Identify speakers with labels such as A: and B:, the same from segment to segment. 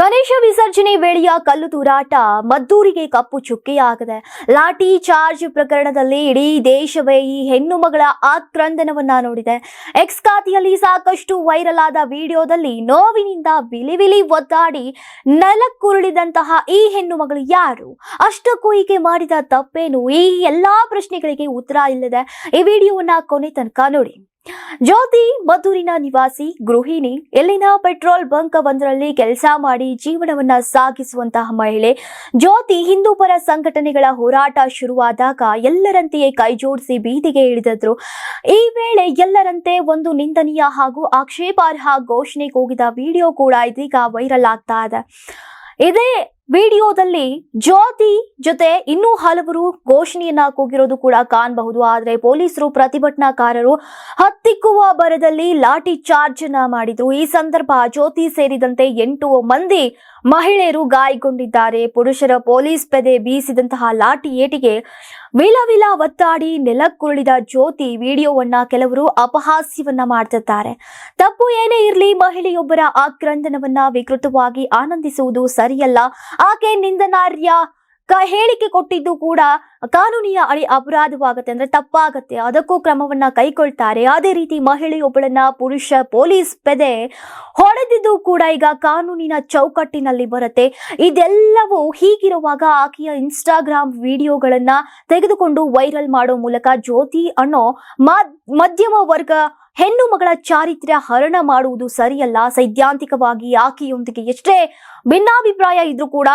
A: ಗಣೇಶ ವಿಸರ್ಜನೆ ವೇಳೆಯ ಕಲ್ಲು ತೂರಾಟ, ಮದ್ದೂರಿಗೆ ಕಪ್ಪು ಚುಕ್ಕೆಯಾಗಿದೆ ಲಾಠಿ ಚಾರ್ಜ್ ಪ್ರಕರಣದಲ್ಲಿ ಇಡೀ ದೇಶವೇ ಈ ಹೆಣ್ಣು ಮಗಳ ಆಕ್ರಂದನವನ್ನ ನೋಡಿದೆ. ಎಕ್ಸ್ ಖಾತೆಯಲ್ಲಿ ಸಾಕಷ್ಟು ವೈರಲ್ ಆದ ವಿಡಿಯೋದಲ್ಲಿ ನೋವಿನಿಂದ ವಿಲಿವಿಲಿ ವಿಲಿ ಒದ್ದಾಡಿ ನೆಲಕ್ಕುರುಳಿದಂತಹ ಈ ಹೆಣ್ಣು ಮಗಳು ಯಾರು? ಅಷ್ಟಕ್ಕೂ ಈಕೆ ಮಾಡಿದ ತಪ್ಪೇನು? ಈ ಎಲ್ಲಾ ಪ್ರಶ್ನೆಗಳಿಗೆ ಉತ್ತರ ಇಲ್ಲದೆ ಈ ವಿಡಿಯೋವನ್ನ ಕೊನೆ ತನಕ ನೋಡಿ. ಜ್ಯೋತಿ ಮದ್ದೂರಿನ ನಿವಾಸಿ, ಗೃಹಿಣಿ ಇಲ್ಲಿನ ಪೆಟ್ರೋಲ್ ಬಂಕ್ ಒಂದರಲ್ಲಿ ಕೆಲಸ ಮಾಡಿ ಜೀವನವನ್ನ ಸಾಗಿಸುವಂತಹ ಮಹಿಳೆ. ಜ್ಯೋತಿ ಹಿಂದೂ ಪರ ಸಂಘಟನೆಗಳ ಹೋರಾಟ ಶುರುವಾದಾಗ ಎಲ್ಲರಂತೆಯೇ ಕೈಜೋಡಿಸಿ ಬೀದಿಗೆ ಇಳಿದಿದ್ರು. ಈ ವೇಳೆ ಎಲ್ಲರಂತೆ ಒಂದು ನಿಂದನೀಯ ಹಾಗೂ ಆಕ್ಷೇಪಾರ್ಹ ಘೋಷಣೆ ಕೂಗಿದ ವಿಡಿಯೋ ಕೂಡ ಇದೀಗ ವೈರಲ್ ಆಗ್ತಾ ಇದೆ. ಇದೇ ವಿಡಿಯೋದಲ್ಲಿ ಜ್ಯೋತಿ ಜೊತೆ ಇನ್ನೂ ಹಲವರು ಘೋಷಣೆಯನ್ನ ಕೂಗಿರೋದು ಕೂಡ ಕಾಣಬಹುದು. ಆದರೆ ಪೊಲೀಸರು, ಪ್ರತಿಭಟನಾಕಾರರು ಹತ್ತಿಕ್ಕುವ ಬರದಲ್ಲಿ ಲಾಠಿ ಚಾರ್ಜ್ನ ಮಾಡಿದ್ರು ಈ ಸಂದರ್ಭ ಜ್ಯೋತಿ ಸೇರಿದಂತೆ ಎಂಟು ಮಂದಿ ಮಹಿಳೆಯರು ಗಾಯಗೊಂಡಿದ್ದಾರೆ. ಪುರುಷರ ಪೊಲೀಸ್ ಪೆದೆ ಬೀಸಿದಂತಹ ಲಾಠಿ ಏಟಿಗೆ ವಿಲ ವಿಲ ಒತ್ತಾಡಿ ನೆಲಕ್ಕುರುಳಿದ ಜ್ಯೋತಿ ವಿಡಿಯೋವನ್ನ ಕೆಲವರು ಅಪಹಾಸ್ಯವನ್ನ ಮಾಡ್ತಿದ್ದಾರೆ ತಪ್ಪು ಏನೇ ಇರಲಿ ಮಹಿಳೆಯೊಬ್ಬರ ಆಕ್ರಂದನವನ್ನ ವಿಕೃತವಾಗಿ ಆನಂದಿಸುವುದು ಸರಿಯಲ್ಲ. ಆಕೆ ನಿಂದನಾರ್ಯ ಹೇಳಿಕೆ ಕೊಟ್ಟಿದ್ದು ಕೂಡ ಕಾನೂನಿನ ಅಡಿ ಅಪರಾಧವಾಗುತ್ತೆ ಅಂದ್ರೆ ತಪ್ಪಾಗತ್ತೆ. ಅದಕ್ಕೂ ಕ್ರಮವನ್ನ ಕೈಗೊಳ್ತಾರೆ. ಅದೇ ರೀತಿ ಮಹಿಳೆಯೊಬ್ಬಳನ್ನ ಪುರುಷ ಪೊಲೀಸ್ ಪೆದೆ ಹೊಡೆದಿದ್ದು ಕೂಡ ಈಗ ಕಾನೂನಿನ ಚೌಕಟ್ಟಿನಲ್ಲಿ ಬರುತ್ತೆ. ಇದೆಲ್ಲವೂ ಹೀಗಿರುವಾಗ ಆಕೆಯ ಇನ್ಸ್ಟಾಗ್ರಾಮ್ ವಿಡಿಯೋಗಳನ್ನ ತೆಗೆದುಕೊಂಡು ವೈರಲ್ ಮಾಡೋ ಮೂಲಕ ಜ್ಯೋತಿ ಅನ್ನೋ ಮಧ್ಯಮ ವರ್ಗ ಹೆಣ್ಣು ಮಗಳ ಚಾರಿತ್ರ್ಯ ಹರಣ ಮಾಡುವುದು ಸರಿಯಲ್ಲ. ಸೈದ್ಧಾಂತಿಕವಾಗಿ ಆಕೆಯೊಂದಿಗೆ ಎಷ್ಟೇ ಭಿನ್ನಾಭಿಪ್ರಾಯ ಇದ್ರೂ ಕೂಡ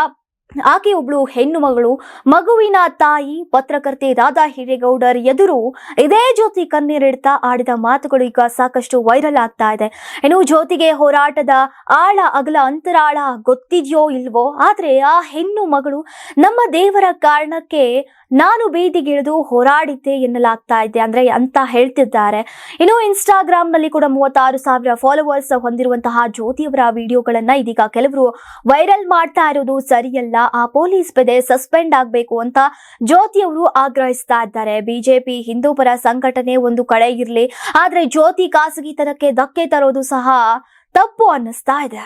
A: ಆಕೆ ಒಬ್ಳು ಹೆಣ್ಣು ಮಗಳು, ಮಗುವಿನ ತಾಯಿ, ಪತ್ರಕರ್ತೆ ರಾಧಾ ಹಿರೇಗೌಡರ್ ಎದುರು ಇದೇ ಜ್ಯೋತಿ ಕಣ್ಣೀರಿಡ್ತಾ ಆಡಿದ ಮಾತುಗಳು ಈಗ ಸಾಕಷ್ಟು ವೈರಲ್ ಆಗ್ತಾ ಇದೆ. ಇನ್ನು ಜ್ಯೋತಿಗೆ ಹೋರಾಟದ ಆಳ, ಅಗಲ, ಅಂತರಾಳ ಗೊತ್ತಿದೆಯೋ ಇಲ್ವೋ? ಆದ್ರೆ ಆ ಹೆಣ್ಣು ಮಗಳು ನಮ್ಮ ದೇವರ ಕಾರಣಕ್ಕೆ ನಾನು ಬೀದಿಗಿಳಿದು ಹೋರಾಡಿದ್ದೆ ಎನ್ನಲಾಗ್ತಾ ಇದೆ ಅಂದ್ರೆ ಅಂತ ಹೇಳ್ತಿದ್ದಾರೆ. ಇನ್ನು ಇನ್ಸ್ಟಾಗ್ರಾಮ್ನಲ್ಲಿ ಕೂಡ ಮೂವತ್ತಾರು ಸಾವಿರ ಫಾಲೋವರ್ಸ್ ಹೊಂದಿರುವಂತಹ ಜ್ಯೋತಿಯವರ ವಿಡಿಯೋಗಳನ್ನ ಇದೀಗ ಕೆಲವರು ವೈರಲ್ ಮಾಡ್ತಾ ಇರೋದು ಸರಿಯಲ್ಲ, ಆ ಪೊಲೀಸ್ ಬೆದೆ ಸಸ್ಪೆಂಡ್ ಆಗಬೇಕು ಅಂತ ಜ್ಯೋತಿಯವರು ಆಗ್ರಹಿಸ್ತಾ ಇದ್ದಾರೆ. ಬಿಜೆಪಿ ಹಿಂದೂ ಪರ ಸಂಘಟನೆ ಒಂದು ಕಡೆ ಇರಲಿ, ಆದ್ರೆ ಜ್ಯೋತಿ ಖಾಸಗಿತನಕ್ಕೆ ಧಕ್ಕೆ ತರೋದು ಸಹ ತಪ್ಪು ಅನ್ನಿಸ್ತಾ ಇದೆ.